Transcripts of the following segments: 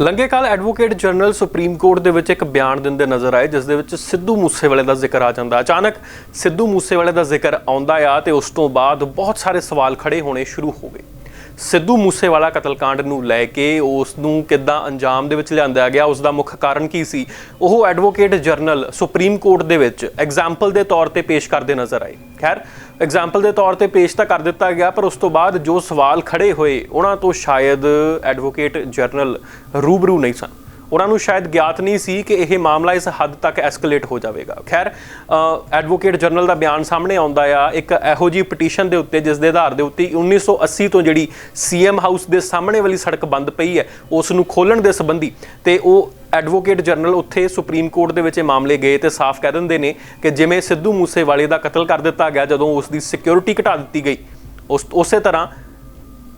ਲੰਘੇਕਾਲ advocate general supreme court ਦੇ ਵਿੱਚ ਇੱਕ ਬਿਆਨ ਦਿੰਦੇ ਨਜ਼ਰ ਆਏ, ਜਿਸ ਦੇ ਵਿੱਚ ਸਿੱਧੂ ਮੂਸੇਵਾਲੇ ਦਾ ਜ਼ਿਕਰ ਆ ਜਾਂਦਾ। ਅਚਾਨਕ ਸਿੱਧੂ ਮੂਸੇਵਾਲੇ ਦਾ ਜ਼ਿਕਰ ਆਉਂਦਾ ਆ ਤੇ ਉਸ ਤੋਂ ਬਾਅਦ ਬਹੁਤ ਸਾਰੇ ਸਵਾਲ ਖੜੇ ਹੋਣੇ ਸ਼ੁਰੂ ਹੋ ਗਏ। ਸਿੱਧੂ ਮੂਸੇਵਾਲਾ ਕਤਲकांड ਨੂੰ ਲੈ ਕੇ ਉਸ ਨੂੰ ਕਿੱਦਾਂ ਅੰਜਾਮ ਦੇ ਵਿੱਚ ਲਿਆਂਦਾ ਗਿਆ ਉਸ ਦਾ ਮੁੱਖ ਕਾਰਨ ਕੀ ਸੀ? ਉਹ ਐਡਵੋਕੇਟ ਜਨਰਲ ਸੁਪਰੀਮ ਕੋਰਟ ਦੇ ਵਿੱਚ ਐਗਜ਼ਾਮਪਲ ਦੇ ਤੌਰ ਤੇ ਪੇਸ਼ ਕਰਦੇ ਨਜ਼ਰ ਆਏ। ਖੈਰ ਐਗਜ਼ਾਮਪਲ ਦੇ ਤੌਰ ਤੇ ਪੇਸ਼ ਤਾਂ ਕਰ ਦਿੱਤਾ ਗਿਆ, ਪਰ ਉਸ ਤੋਂ ਬਾਅਦ ਜੋ ਸਵਾਲ ਖੜੇ ਹੋਏ, ਉਹਨਾਂ ਤੋਂ ਸ਼ਾਇਦ ਐਡਵੋਕੇਟ ਜਨਰਲ ਰੂਬਰੂ ਨਹੀਂ ਸਨ। ਉਹਨਾਂ ਨੂੰ ਸ਼ਾਇਦ ਗਿਆਤ ਨਹੀਂ ਸੀ ਕਿ ਇਹ ਮਾਮਲਾ ਇਸ ਹੱਦ ਤੱਕ ਐਸਕੇਲੇਟ ਹੋ ਜਾਵੇਗਾ। ਖੈਰ ਐਡਵੋਕੇਟ ਜਨਰਲ ਦਾ ਬਿਆਨ ਸਾਹਮਣੇ ਆਉਂਦਾ ਆ, ਇੱਕ ਇਹੋ ਜੀ ਪਟੀਸ਼ਨ ਦੇ ਉੱਤੇ ਜਿਸ ਦੇ ਆਧਾਰ ਦੇ ਉੱਤੇ 1980 ਤੋਂ ਜਿਹੜੀ ਸੀਐਮ ਹਾਊਸ ਦੇ ਸਾਹਮਣੇ ਵਾਲੀ ਸੜਕ ਬੰਦ ਪਈ ਹੈ, ਉਸ ਨੂੰ ਖੋਲਣ ਦੇ ਸੰਬੰਧੀ ਤੇ ਉਹ ਐਡਵੋਕੇਟ ਜਨਰਲ ਉੱਥੇ ਸੁਪਰੀਮ ਕੋਰਟ ਦੇ ਵਿੱਚ ਇਹ ਮਾਮਲੇ ਗਏ ਤੇ ਸਾਫ਼ ਕਹਿ ਦਿੰਦੇ ਨੇ ਕਿ ਜਿਵੇਂ ਸਿੱਧੂ ਮੂਸੇਵਾਲੇ ਦਾ ਕਤਲ ਕਰ ਦਿੱਤਾ ਗਿਆ, ਜਦੋਂ ਉਸ ਦੀ ਸਿਕਿਉਰਿਟੀ ਘਟਾ ਦਿੱਤੀ ਗਈ, ਉਸ, ਉਸੇ ਤਰ੍ਹਾਂ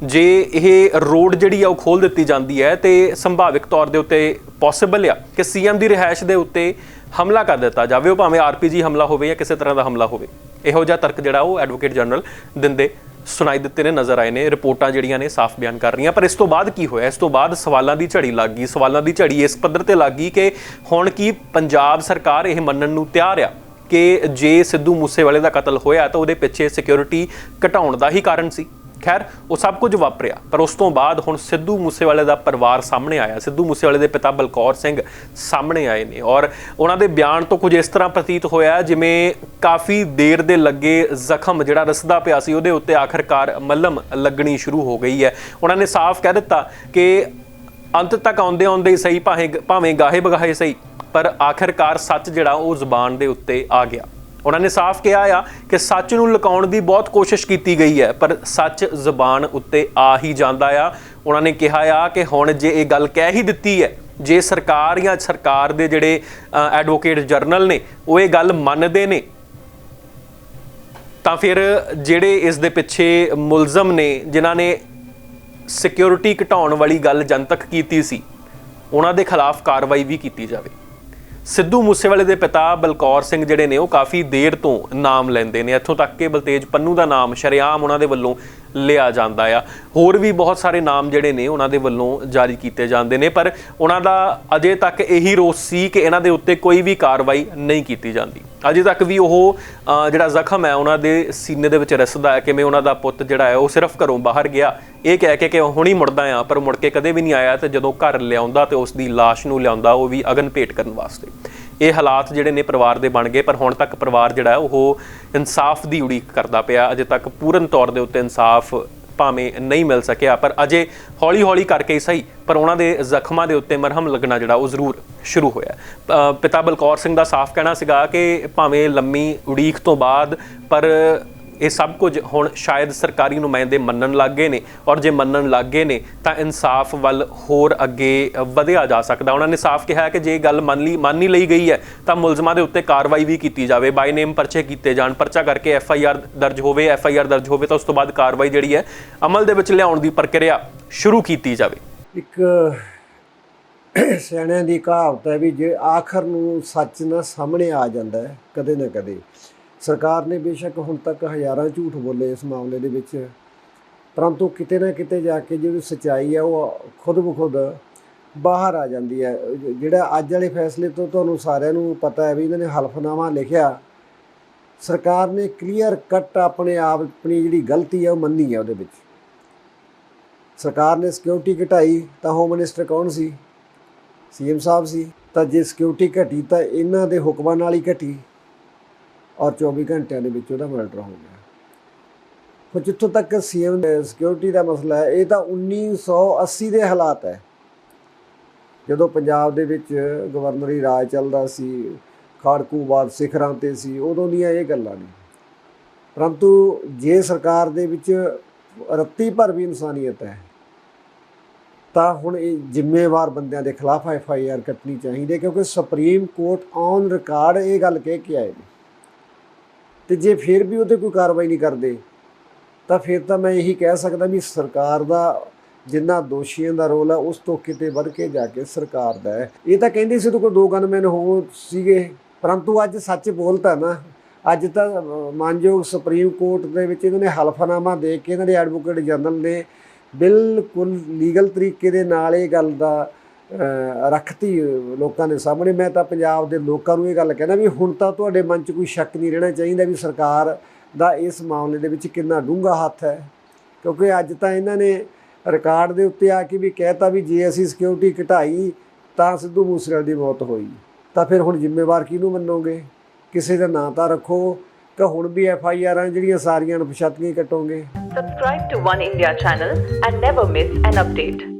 ਜੇ ਇਹ ਰੋਡ ਜਿਹੜੀ ਆ ਉਹ ਖੋਲ ਦਿੱਤੀ ਜਾਂਦੀ ਹੈ ਤੇ ਸੰਭਾਵਿਕ ਤੌਰ ਦੇ ਉੱਤੇ ਪੋਸੀਬਲ ਆ ਕਿ ਸੀਐਮ ਦੀ ਰਿਹਾਇਸ਼ ਦੇ ਉੱਤੇ ਹਮਲਾ ਕਰ ਦਿੱਤਾ ਜਾਵੇ, ਉਹ ਭਾਵੇਂ ਆਰਪੀਜੀ ਹਮਲਾ ਹੋਵੇ ਜਾਂ ਕਿਸੇ ਤਰ੍ਹਾਂ ਦਾ ਹਮਲਾ ਹੋਵੇ। ਇਹੋ ਜਿਹਾ ਤਰਕ ਜਿਹੜਾ ਉਹ ਐਡਵੋਕੇਟ ਜਨਰਲ ਦਿੰਦੇ ਸੁਣਾਈ ਦਿੱਤੇ ਨੇ, ਨਜ਼ਰ ਆਏ ਨੇ, ਰਿਪੋਰਟਾਂ ਜਿਹੜੀਆਂ ਨੇ ਸਾਫ਼ ਬਿਆਨ ਕਰ ਰਹੀਆਂ। ਪਰ ਇਸ ਤੋਂ ਬਾਅਦ ਕੀ ਹੋਇਆ? ਇਸ ਤੋਂ ਬਾਅਦ ਸਵਾਲਾਂ ਦੀ ਝੜੀ ਲੱਗ ਗਈ, ਸਵਾਲਾਂ ਦੀ ਝੜੀ ਇਸ ਪੱਧਰ ਤੇ ਲੱਗ ਗਈ ਕਿ ਹੁਣ ਕੀ ਪੰਜਾਬ ਸਰਕਾਰ ਇਹ ਮੰਨਣ ਨੂੰ ਤਿਆਰ ਆ ਕਿ ਜੇ ਸਿੱਧੂ ਮੂਸੇਵਾਲੇ ਦਾ ਕਤਲ ਹੋਇਆ ਤਾਂ ਉਹਦੇ ਪਿੱਛੇ ਸਿਕਿਉਰਿਟੀ ਘਟਾਉਣ ਦਾ ਹੀ ਕਾਰਨ ਸੀ। ਖੈਰ, ਉਹ ਸਭ ਕੁਝ ਵਾਪਰਿਆ। ਪਰ ਉਸ ਤੋਂ ਬਾਅਦ ਹੁਣ ਸਿੱਧੂ ਮੂਸੇਵਾਲੇ ਦਾ ਪਰਿਵਾਰ ਸਾਹਮਣੇ ਆਇਆ। ਸਿੱਧੂ ਮੂਸੇਵਾਲੇ ਦੇ ਪਿਤਾ ਬਲਕੌਰ ਸਿੰਘ ਸਾਹਮਣੇ ਆਏ ਨੇ। ਔਰ ਉਹਨਾਂ ਦੇ ਬਿਆਨ ਤੋਂ ਕੁਝ ਇਸ ਤਰ੍ਹਾਂ ਪ੍ਰਤੀਤ ਹੋਇਆ, ਜਿਵੇਂ ਕਾਫੀ ਦੇਰ ਦੇ ਲੱਗੇ ਜ਼ਖਮ, ਜਿਹੜਾ ਰਸਦਾ ਪਿਆ ਸੀ, ਉਹਦੇ ਉੱਤੇ ਆਖਰਕਾਰ ਮੱਲਮ ਲੱਗਣੀ ਸ਼ੁਰੂ ਹੋ ਗਈ ਹੈ। ਉਹਨਾਂ ਨੇ ਸਾਫ਼ ਕਹਿ ਦਿੱਤਾ ਕਿ ਅੰਤ ਤੱਕ ਆਉਂਦੇ ਆਉਂਦੇ ਹੀ ਸਹੀ, ਭਾਵੇਂ ਭਾਵੇਂ ਗਾਹੇ ਬਗਾਹੇ ਸਹੀ, ਪਰ ਆਖਰਕਾਰ ਸੱਚ ਜਿਹੜਾ ਉਹ ਜ਼ੁਬਾਨ ਦੇ ਉੱਤੇ ਆ ਗਿਆ। ਉਹਨਾਂ ਨੇ ਸਾਫ਼ ਕਿਹਾ ਆ ਕਿ ਸੱਚ ਨੂੰ ਲੁਕਾਉਣ ਦੀ ਬਹੁਤ ਕੋਸ਼ਿਸ਼ ਕੀਤੀ ਗਈ ਹੈ, ਪਰ ਸੱਚ ਜ਼ੁਬਾਨ ਉੱਤੇ ਆ ਹੀ ਜਾਂਦਾ ਆ। ਉਹਨਾਂ ਨੇ ਕਿਹਾ ਆ ਕਿ ਹੁਣ ਜੇ ਇਹ ਗੱਲ ਕਹਿ ਹੀ ਦਿੱਤੀ ਹੈ, ਜੇ ਸਰਕਾਰ ਜਾਂ ਸਰਕਾਰ ਦੇ ਜਿਹੜੇ ਐਡਵੋਕੇਟ ਜਰਨਲ ਨੇ, ਉਹ ਇਹ ਗੱਲ ਮੰਨਦੇ ਨੇ, ਤਾਂ ਫਿਰ ਜਿਹੜੇ ਇਸ ਦੇ ਪਿੱਛੇ ਮੁਲਜ਼ਮ ਨੇ, ਜਿਨ੍ਹਾਂ ਨੇ ਸਿਕਿਉਰਿਟੀ ਘਟਾਉਣ ਵਾਲੀ ਗੱਲ ਜਨਤਕ ਕੀਤੀ ਸੀ, ਉਹਨਾਂ ਦੇ ਖਿਲਾਫ ਕਾਰਵਾਈ ਵੀ ਕੀਤੀ ਜਾਵੇ। ਸਿੱਧੂ ਮੂਸੇਵਾਲੇ ਦੇ ਪਿਤਾ ਬਲਕੌਰ ਸਿੰਘ ਜਿਹੜੇ ਨੇ, ਉਹ ਕਾਫੀ ਦੇਰ ਤੋਂ ਨਾਮ ਲੈਂਦੇ ਨੇ। ਇੱਥੋਂ ਤੱਕ ਕਿ ਬਲਤੇਜ ਪੰਨੂ ਦਾ ਨਾਮ ਸ਼ਰੇਆਮ ਉਹਨਾਂ ਦੇ ਵੱਲੋਂ ਲਿਆ ਜਾਂਦਾ ਆ। ਹੋਰ ਵੀ ਬਹੁਤ ਸਾਰੇ ਨਾਮ ਜਿਹੜੇ ਨੇ, ਉਹਨਾਂ ਦੇ ਵੱਲੋਂ ਜਾਰੀ ਕੀਤੇ ਜਾਂਦੇ ਨੇ। ਪਰ ਉਹਨਾਂ ਦਾ ਅਜੇ ਤੱਕ ਇਹੀ ਰੋਸ ਸੀ ਕਿ ਇਹਨਾਂ ਦੇ ਉੱਤੇ ਕੋਈ ਵੀ ਕਾਰਵਾਈ ਨਹੀਂ ਕੀਤੀ ਜਾਂਦੀ। ਅਜੇ ਤੱਕ ਵੀ ਉਹ ਜਿਹੜਾ ਜ਼ਖਮ ਹੈ, ਉਹਨਾਂ ਦੇ ਸੀਨੇ ਦੇ ਵਿੱਚ ਰਸਦਾ ਹੈ। ਕਿਵੇਂ ਉਹਨਾਂ ਦਾ ਪੁੱਤ ਜਿਹੜਾ ਹੈ, ਉਹ ਸਿਰਫ ਘਰੋਂ ਬਾਹਰ ਗਿਆ ਇਹ ਕਹਿ ਕੇ ਕਿ ਹੁਣ ਮੁੜਦਾ ਆ, ਪਰ ਮੁੜ ਕੇ ਕਦੇ ਵੀ ਨਹੀਂ ਆਇਆ ਤੇ ਜਦੋਂ ਘਰ ਲਿਆਉਂਦਾ ਤੇ ਉਸ ਦੀ ਲਾਸ਼ ਨੂੰ ਲਿਆਉਂਦਾ, ਉਹ ਵੀ ਅਗਨ ਭੇਟ ਕਰਨ ਵਾਸਤੇ। ਇਹ ਹਾਲਾਤ ਜਿਹੜੇ ਨੇ ਪਰਿਵਾਰ ਦੇ ਬਣ ਗਏ, ਪਰ ਹੁਣ ਤੱਕ ਪਰਿਵਾਰ ਜਿਹੜਾ, ਉਹ ਇਨਸਾਫ ਦੀ ਉਡੀਕ ਕਰਦਾ ਪਿਆ। ਅਜੇ ਤੱਕ ਪੂਰਨ ਤੌਰ ਦੇ ਉੱਤੇ ਇਨਸਾਫ ਭਾਵੇਂ ਨਹੀਂ ਮਿਲ ਸਕਿਆ, ਪਰ ਅਜੇ ਹੌਲੀ-ਹੌਲੀ ਕਰਕੇ ਸਹੀ, ਪਰ ਉਹਨਾਂ ਦੇ ਜ਼ਖਮਾਂ ਦੇ ਉੱਤੇ ਮਰਹਮ ਲੱਗਣਾ ਜਿਹੜਾ, ਉਹ ਜ਼ਰੂਰ ਸ਼ੁਰੂ ਹੋਇਆ। ਪਿਤਾ ਬਲਕੌਰ ਸਿੰਘ ਦਾ ਸਾਫ਼ ਕਹਿਣਾ ਸੀਗਾ ਕਿ ਭਾਵੇਂ ਲੰਮੀ ਉਡੀਕ ਤੋਂ ਬਾਅਦ, ਪਰ ਇਹ ਸਭ ਕੁਝ ਹੁਣ ਸ਼ਾਇਦ ਸਰਕਾਰੀ ਨੁਮਾਇੰਦੇ ਮੰਨਣ ਲੱਗ ਗਏ ਨੇ। ਔਰ ਜੇ ਮੰਨਣ ਲੱਗ ਗਏ ਨੇ, ਤਾਂ ਇਨਸਾਫ ਵੱਲ ਹੋਰ ਅੱਗੇ ਵਧਿਆ ਜਾ ਸਕਦਾ। ਉਹਨਾਂ ਨੇ ਸਾਫ਼ ਕਿਹਾ ਕਿ ਜੇ ਗੱਲ ਮੰਨ ਲਈ ਮੰਨ ਹੀ ਲਈ ਗਈ ਹੈ, ਤਾਂ ਮੁਲਜ਼ਮਾਂ ਦੇ ਉੱਤੇ ਕਾਰਵਾਈ ਵੀ ਕੀਤੀ ਜਾਵੇ। ਬਾਈ ਨੇਮ ਪਰਚੇ ਕੀਤੇ ਜਾਣ, ਪਰਚਾ ਕਰਕੇ ਐਫ ਆਈ ਆਰ ਦਰਜ ਹੋਵੇ ਐਫ ਆਈ ਆਰ ਦਰਜ ਹੋਵੇ, ਤਾਂ ਉਸ ਤੋਂ ਬਾਅਦ ਕਾਰਵਾਈ ਜਿਹੜੀ ਹੈ, ਅਮਲ ਦੇ ਵਿੱਚ ਲਿਆਉਣ ਦੀ ਪ੍ਰਕਿਰਿਆ ਸ਼ੁਰੂ ਕੀਤੀ ਜਾਵੇ। ਇੱਕ ਸਿਆਣਿਆਂ ਦੀ ਕਹਾਵਤ ਹੈ ਵੀ ਜੇ ਆਖਰ ਨੂੰ ਸੱਚ ਨਾ ਸਾਹਮਣੇ ਆ ਜਾਂਦਾ ਹੈ, ਕਦੇ ਨਾ ਕਦੇ ਸਰਕਾਰ ਨੇ ਬੇਸ਼ੱਕ ਹੁਣ ਤੱਕ ਹਜ਼ਾਰਾਂ ਝੂਠ ਬੋਲੇ ਇਸ ਮਾਮਲੇ ਦੇ ਵਿੱਚ। ਪਰੰਤੂ ਕਿਤੇ ਨਾ ਕਿਤੇ ਜਾ ਕੇ ਜਿਹੜੀ ਸਚਾਈ ਹੈ ਉਹ ਖੁਦ ਬਖੁਦ ਬਾਹਰ ਆ ਜਾਂਦੀ ਹੈ। ਜਿਹੜਾ ਅੱਜ ਵਾਲੇ ਫੈਸਲੇ ਤੋਂ ਤੁਹਾਨੂੰ ਸਾਰਿਆਂ ਨੂੰ ਪਤਾ ਹੈ ਵੀ ਇਹਨਾਂ ਨੇ ਹਲਫਨਾਮਾ ਲਿਖਿਆ। ਸਰਕਾਰ ਨੇ ਕਲੀਅਰ ਕੱਟ ਆਪਣੇ ਆਪ, ਆਪਣੀ ਜਿਹੜੀ ਗਲਤੀ ਹੈ ਉਹ ਮੰਨੀ ਹੈ ਉਹਦੇ ਵਿੱਚ। ਸਰਕਾਰ ਨੇ ਸਿਕਿਉਰਿਟੀ ਘਟਾਈ ਤਾਂ ਹੋਮ ਮਿਨਿਸਟਰ ਕੌਣ ਸੀ? ਸੀਐਮ ਸਾਹਿਬ ਸੀ। ਤਾਂ ਜੇ ਸਿਕਿਉਰਿਟੀ ਘਟੀ ਤਾਂ ਇਹਨਾਂ ਦੇ ਹੁਕਮਾਂ ਨਾਲ ਹੀ ਘਟੀ। ਔਰ 24 ਘੰਟਿਆਂ ਦੇ ਵਿੱਚ ਉਹਦਾ ਮਰਡਰ ਹੋ ਗਿਆ। ਫਿਰ ਜਿੱਥੋਂ ਤੱਕ ਸੀਐਮ ਸਿਕਿਉਰਿਟੀ ਦਾ ਮਸਲਾ ਹੈ, ਇਹ ਤਾਂ 1980 ਦੇ ਹਾਲਾਤ ਹੈ। ਜਦੋਂ ਪੰਜਾਬ ਦੇ ਵਿੱਚ ਗਵਰਨਰੀ ਰਾਜ ਚੱਲਦਾ ਸੀ ਖਾੜਕੂਵਾਦ ਸਿਖਰਾਂ ਤੇ ਸੀ, ਉਦੋਂ ਦੀਆਂ ਇਹ ਗੱਲਾਂ ਨੇ। ਪਰੰਤੂ ਜੇ ਸਰਕਾਰ ਦੇ ਵਿੱਚ ਰੱਤੀ ਭਰ ਵੀ ਇਨਸਾਨੀਅਤ ਹੈ, ਤਾਂ ਹੁਣ ਇਹ ਜ਼ਿੰਮੇਵਾਰ ਬੰਦਿਆਂ ਦੇ ਖਿਲਾਫ ਐਫ ਆਈ ਆਰ ਕੱਟਣੀ ਚਾਹੀਦੀ ਹੈ, ਕਿਉਂਕਿ ਸੁਪਰੀਮ ਕੋਰਟ ਔਨ ਰਿਕਾਰਡ ਇਹ ਗੱਲ ਕਹਿ ਕੇ ਆਏ ਨੇ। ਤੇ ਜੇ ਫਿਰ ਵੀ ਉਹਤੇ ਕੋਈ ਕਾਰਵਾਈ ਨਹੀਂ ਕਰਦੇ, ਤਾਂ ਫਿਰ ਤਾਂ ਮੈਂ ਇਹੀ ਕਹਿ ਸਕਦਾ ਵੀ ਸਰਕਾਰ ਦਾ ਜਿੰਨਾ ਦੋਸ਼ੀਆਂ ਦਾ ਰੋਲ ਹੈ ਉਸ ਤੋਂ ਕਿਤੇ ਵੱਧ ਕੇ ਜਾ ਕੇ ਸਰਕਾਰ ਦਾ ਹੈ। ਇਹ ਤਾਂ ਕਹਿੰਦੇ ਸੀ ਉਹਦੇ ਕੋਲ ਦੋ ਗਨਮੈਨ ਹੋ ਸੀਗੇ, ਪਰੰਤੂ ਅੱਜ ਸੱਚ ਬੋਲਤਾ ਨਾ, ਅੱਜ ਤਾਂ ਮਾਨਯੋਗ ਸੁਪਰੀਮ ਕੋਰਟ ਦੇ ਵਿੱਚ ਇਹਨਾਂ ਨੇ ਹਲਫਨਾਮਾ ਦੇ ਕੇ ਇਹਨਾਂ ਦੇ ਐਡਵੋਕੇਟ ਜਨਰਲ ਨੇ ਬਿਲਕੁਲ ਲੀਗਲ ਤਰੀਕੇ ਦੇ ਨਾਲ ਇਹ ਗੱਲ ਦਾ ਰੱਖਤੀ ਲੋਕਾਂ ਦੇ ਸਾਹਮਣੇ। ਮੈਂ ਤਾਂ ਪੰਜਾਬ ਦੇ ਲੋਕਾਂ ਨੂੰ ਇਹ ਗੱਲ ਕਹਿਣਾ ਵੀ ਹੁਣ ਤਾਂ ਤੁਹਾਡੇ ਮਨ 'ਚ ਕੋਈ ਸ਼ੱਕ ਨਹੀਂ ਰਹਿਣਾ ਚਾਹੀਦਾ ਵੀ ਸਰਕਾਰ ਦਾ ਇਸ ਮਾਮਲੇ ਦੇ ਵਿੱਚ ਕਿੰਨਾ ਡੂੰਘਾ ਹੱਥ ਹੈ। ਕਿਉਂਕਿ ਅੱਜ ਤਾਂ ਇਹਨਾਂ ਨੇ ਰਿਕਾਰਡ ਦੇ ਉੱਤੇ ਆ ਕੇ ਵੀ ਕਹਿਤਾ ਵੀ ਜੇ ਅਸੀਂ ਸਿਕਿਉਰਿਟੀ ਘਟਾਈ ਤਾਂ ਸਿੱਧੂ ਮੂਸੇਵਾਲੇ ਦੀ ਮੌਤ ਹੋਈ। ਤਾਂ ਫਿਰ ਹੁਣ ਜ਼ਿੰਮੇਵਾਰ ਕਿਹਨੂੰ ਮੰਨੋਗੇ? ਕਿਸੇ ਦਾ ਨਾਂ ਤਾਂ ਰੱਖੋ ਕਿ ਹੁਣ ਵੀ ਐਫ ਆਈ ਆਰਾਂ ਜਿਹੜੀਆਂ ਸਾਰੀਆਂ ਅਣਪਛਾਤੀਆਂ ਹੀ ਕੱਟੋਗੇ। Subscribe to One India channel and never miss an update.